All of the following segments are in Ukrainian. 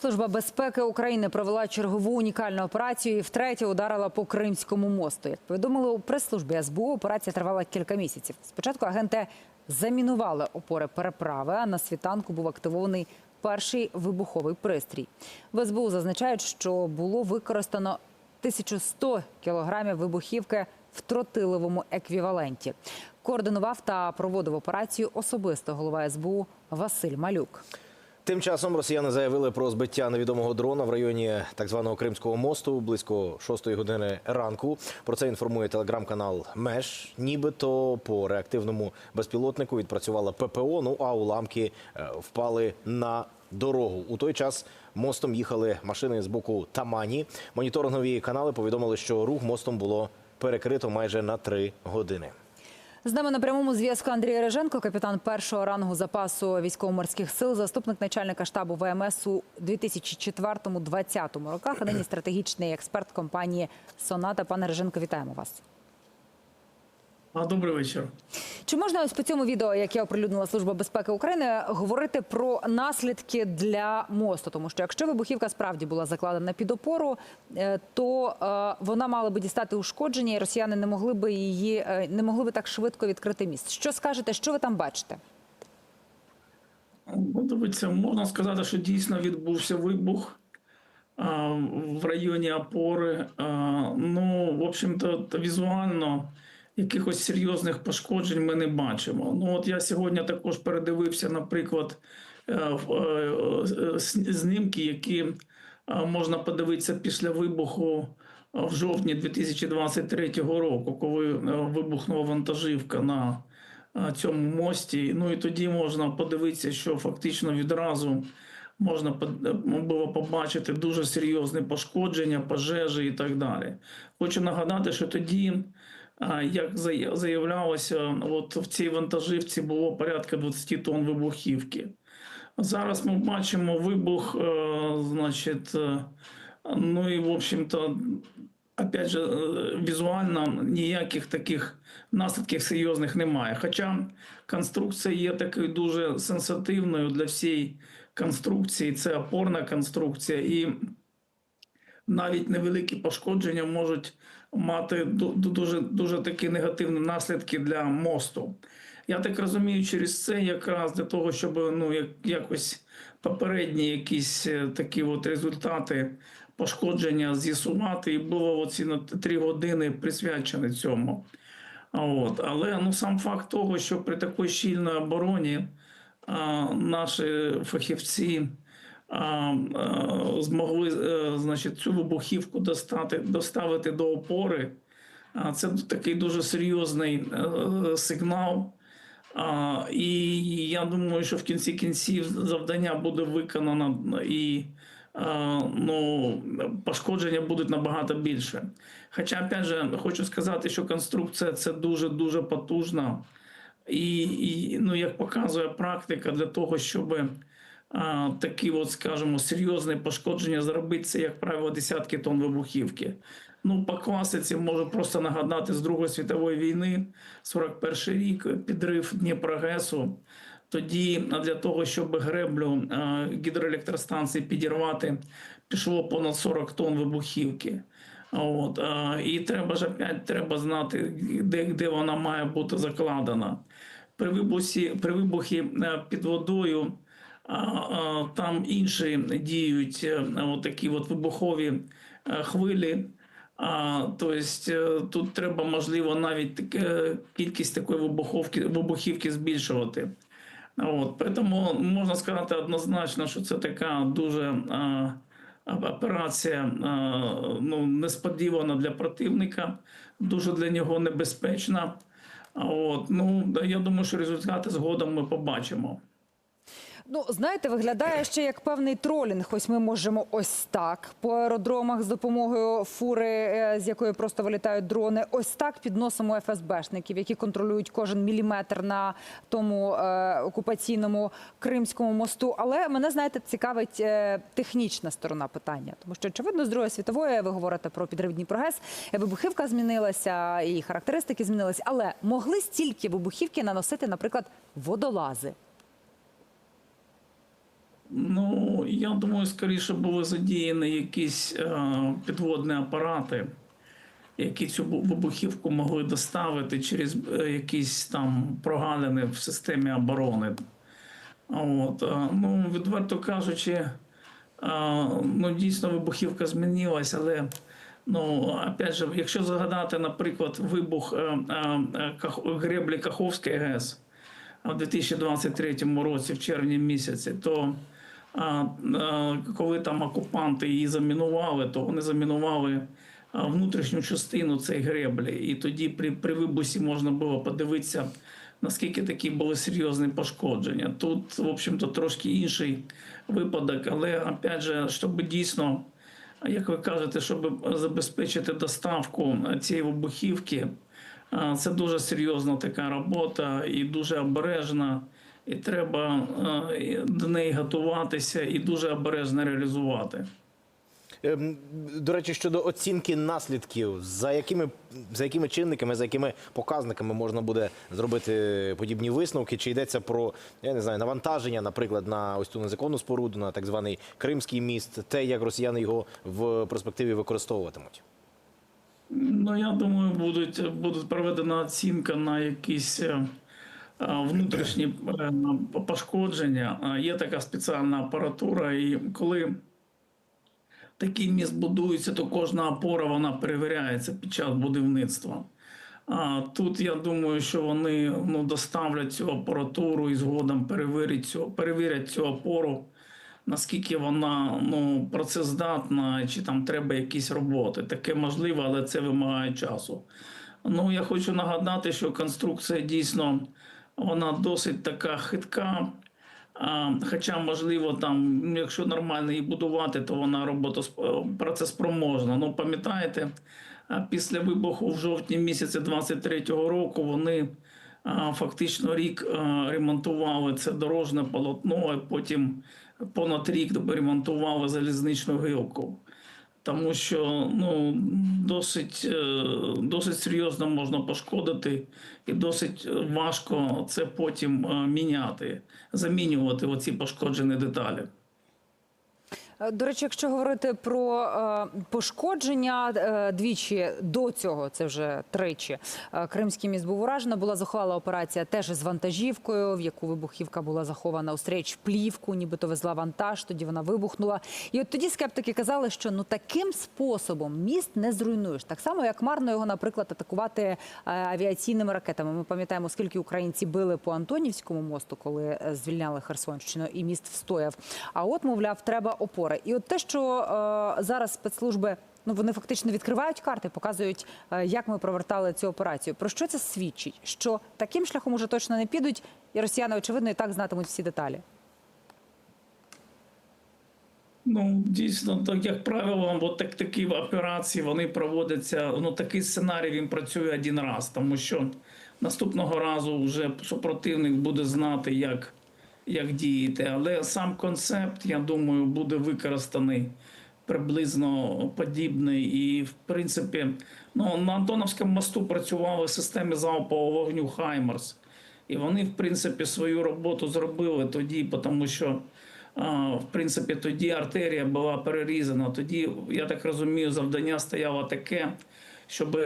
Служба безпеки України провела чергову унікальну операцію і втретє ударила по Кримському мосту. Як повідомили у прес-службі СБУ, операція тривала кілька місяців. Спочатку агенти замінували опори переправи, а на світанку був активований перший вибуховий пристрій. В СБУ зазначають, що було використано 1100 кілограмів вибухівки в тротиловому еквіваленті. Координував та проводив операцію особисто голова СБУ Василь Малюк. Тим часом росіяни заявили про збиття невідомого дрона в районі так званого Кримського мосту близько 6 години ранку. Про це інформує телеграм-канал Меш. Нібито по реактивному безпілотнику відпрацювала ППО. Ну а уламки е, впали на дорогу. У той час мостом їхали машини з боку Тамані. Моніторингові канали повідомили, що рух мостом було перекрито майже на три години. З нами на прямому зв'язку Андрій Реженко, капітан першого рангу запасу військово-морських сил, заступник начальника штабу ВМС у 2004-2020 роках, а нині стратегічний експерт компанії Соната. Пане Реженко, вітаємо вас. А, Добрий вечір. Чи можна ось по цьому відео, яке оприлюднила Служба безпеки України, говорити про наслідки для мосту? Тому що якщо вибухівка справді була закладена під опору, е, то е, вона мала би дістати ушкодження, і росіяни не могли би її е, не могли би так швидко відкрити міст. Що скажете? Що ви там бачите? Ну, дивіться, можна сказати, що дійсно відбувся вибух в районі опори. Ну, в общем-то, візуально якихось серйозних пошкоджень ми не бачимо. Ну, от я сьогодні також передивився, наприклад, е, е, е, знімки, які можна подивитися після вибуху в жовтні 2023 року, коли вибухнула вантажівка на цьому мості. Ну і тоді можна подивитися, що фактично відразу можна було побачити дуже серйозне пошкодження, пожежі і так далі. Хочу нагадати, що тоді, як заявлялося, от в цій вантажівці було порядка 20 тонн вибухівки. Зараз ми бачимо вибух, е, значить, е, ну і в общем-то, опять же, е, візуально ніяких таких наслідків серйозних немає. Хоча конструкція є такою дуже сенситивною для всієї конструкції, це опорна конструкція, і навіть невеликі пошкодження можуть мати ду- ду- дуже, дуже такі негативні наслідки для мосту. Я так розумію, через це якраз для того, щоб ну як якось попередні якісь е, такі от результати пошкодження з'ясувати, і було оці на три години присвячені цьому. От. Але ну, сам факт того, що при такій щільній обороні а, наші фахівці змогли е, значить, цю вибухівку достати, доставити до опори, це такий дуже серйозний е, сигнал. І я думаю, що в кінці кінців завдання буде виконано і ну, пошкодження будуть набагато більше. Хоча, опять же, хочу сказати, що конструкція це дуже дуже потужна, і, і ну, як показує практика, для того, щоб такі, от, скажімо, серйозні пошкодження зробити, це, як правило, десятки тонн вибухівки. Ну, по класиці можу просто нагадати з Другої світової війни, 41 рік, підрив Дніпрогесу. Тоді для того, щоб греблю гідроелектростанції підірвати, пішло понад 40 тонн вибухівки. От, і треба ж опять треба знати, де, де вона має бути закладена. При вибусі, при вибухі е, під водою там інші діють е, такі от вибухові е, хвилі. А, тобто тут треба, можливо, навіть таке, кількість такої вибуховки, вибухівки збільшувати. От, тому можна сказати однозначно, що це така дуже а, операція а, ну, несподівана для противника, дуже для нього небезпечна. От, ну, я думаю, що результати згодом ми побачимо. Ну, знаєте, виглядає ще як певний тролінг. Ось ми можемо ось так по аеродромах з допомогою фури, е, з якої просто вилітають дрони. Ось так підносимо ФСБшників, які контролюють кожен міліметр на тому е, окупаційному Кримському мосту. Але мене знаєте, цікавить е, технічна сторона питання, тому що очевидно з Другої світової ви говорите про підрив Дніпрогес, е, вибухівка змінилася, і характеристики змінилися. Але могли стільки вибухівки наносити, наприклад, водолази. Ну, я думаю, скоріше були задіяні якісь е, підводні апарати, які цю вибухівку могли доставити через е, якісь там прогалини в системі оборони. От, е, ну, відверто кажучи, е, ну, дійсно вибухівка змінилась, але ну, опять же, якщо згадати, наприклад, вибух е, е, е, греблі Каховської ГЕС в 2023 році, в червні місяці, то а, а, коли там окупанти її замінували, то вони замінували внутрішню частину цієї греблі. І тоді при, при вибусі можна було подивитися, наскільки такі були серйозні пошкодження. Тут, в общем-то, трошки інший випадок, але опять же, щоб дійсно, як ви кажете, щоб забезпечити доставку цієї вибухівки. Це дуже серйозна така робота і дуже обережна, і треба е, до неї готуватися і дуже обережно реалізувати. Ем, До речі, щодо оцінки наслідків, за якими, за якими чинниками, за якими показниками можна буде зробити подібні висновки? Чи йдеться про я не знаю навантаження, наприклад, на ось ту незаконну споруду, на так званий Кримський міст, те, як росіяни його в перспективі використовуватимуть? Ну, я думаю, будуть, буде проведена оцінка на якісь е, внутрішні е, пошкодження. Є така спеціальна апаратура, і коли такий міст будується, то кожна опора вона перевіряється під час будівництва. А тут я думаю, що вони ну, доставлять цю апаратуру і згодом перевірять цю, перевірять цю опору, наскільки вона ну, працездатна, чи там треба якісь роботи. Таке можливо, але це вимагає часу. Ну, я хочу нагадати, що конструкція дійсно вона досить така хитка. Хоча, можливо, там, ну, якщо нормально її будувати, то вона роботосп- працеспроможна. Ну, пам'ятаєте, після вибуху в жовтні місяці 23-го року вони фактично рік ремонтували це дорожне полотно, і потім понад рік ремонтували залізничну гілку. Тому що ну, досить, е, досить серйозно можна пошкодити, і досить важко це потім е, міняти, замінювати оці пошкоджені деталі. Е, До речі, якщо говорити про е, пошкодження е, двічі до цього, це вже тричі. Кримський міст був уражено. Була заховала операція теж з вантажівкою, в яку вибухівка була захована у стріч плівку, нібито везла вантаж. Тоді вона вибухнула. І от тоді скептики казали, що ну таким способом міст не зруйнуєш. Так само, як марно його, наприклад, атакувати авіаційними ракетами. Ми пам'ятаємо, скільки українці били по Антонівському мосту, коли звільняли Херсонщину, і міст встояв. А от, мовляв, треба опори. І от те, що е, зараз спецслужби. Ну, вони фактично відкривають карти, показують, е, як ми провертали цю операцію. Про що це свідчить? Що таким шляхом уже точно не підуть, і росіяни, очевидно, і так знатимуть всі деталі. Ну, дійсно, так як правило, от так, такі операції вони проводяться. Ну, такий сценарій він працює один раз, тому що наступного разу вже супротивник буде знати, як, як діяти. Але сам концепт, я думаю, буде використаний приблизно подібний. І, в принципі, ну, на Антоновському мосту працювали системи залпового вогню Хаймерс. І вони, в принципі, свою роботу зробили тоді, тому що. В принципі, тоді артерія була перерізана. Тоді, я так розумію, завдання стояло таке, щоб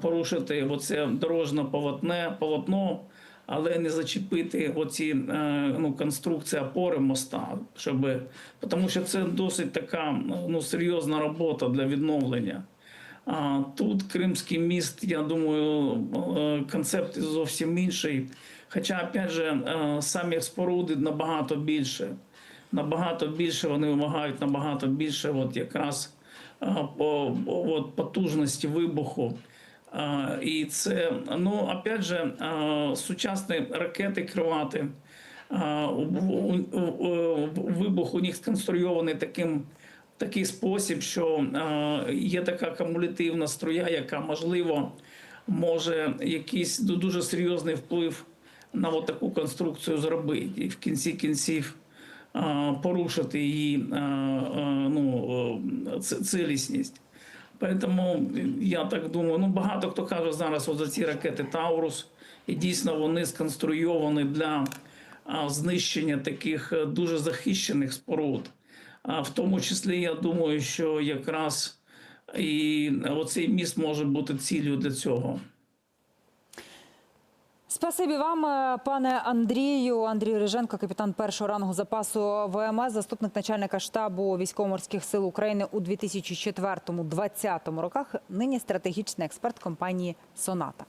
порушити оце дорожне полотне, полотно, але не зачепити оці е, ну, конструкції опори моста. Щоб, тому що це досить така ну, серйозна робота для відновлення. А тут Кримський міст, я думаю, е, концепт зовсім інший. Хоча, опять же, е, самі споруди набагато більше. Набагато більше вони вимагають набагато більше, от якраз по от, потужності вибуху. І це, ну, опять же, сучасні ракети у- вибух у них сконструйований таким такий спосіб, що є така кумулятивна струя, яка можливо може якийсь дуже серйозний вплив на таку конструкцію зробити, і в кінці кінців порушити її ну, цілісність. Тому я так думаю, ну багато хто каже зараз от за ці ракети Таурус, і дійсно вони сконструйовані для знищення таких е, дуже захищених споруд. А в тому числі, я думаю, що якраз і оцей міст може бути ціллю для цього. Спасибі вам, е, пане Андрію. Андрій Риженко, капітан першого рангу запасу ВМС, заступник начальника штабу військово-морських сил України у 2004-2020 роках. Нині стратегічний експерт компанії Соната.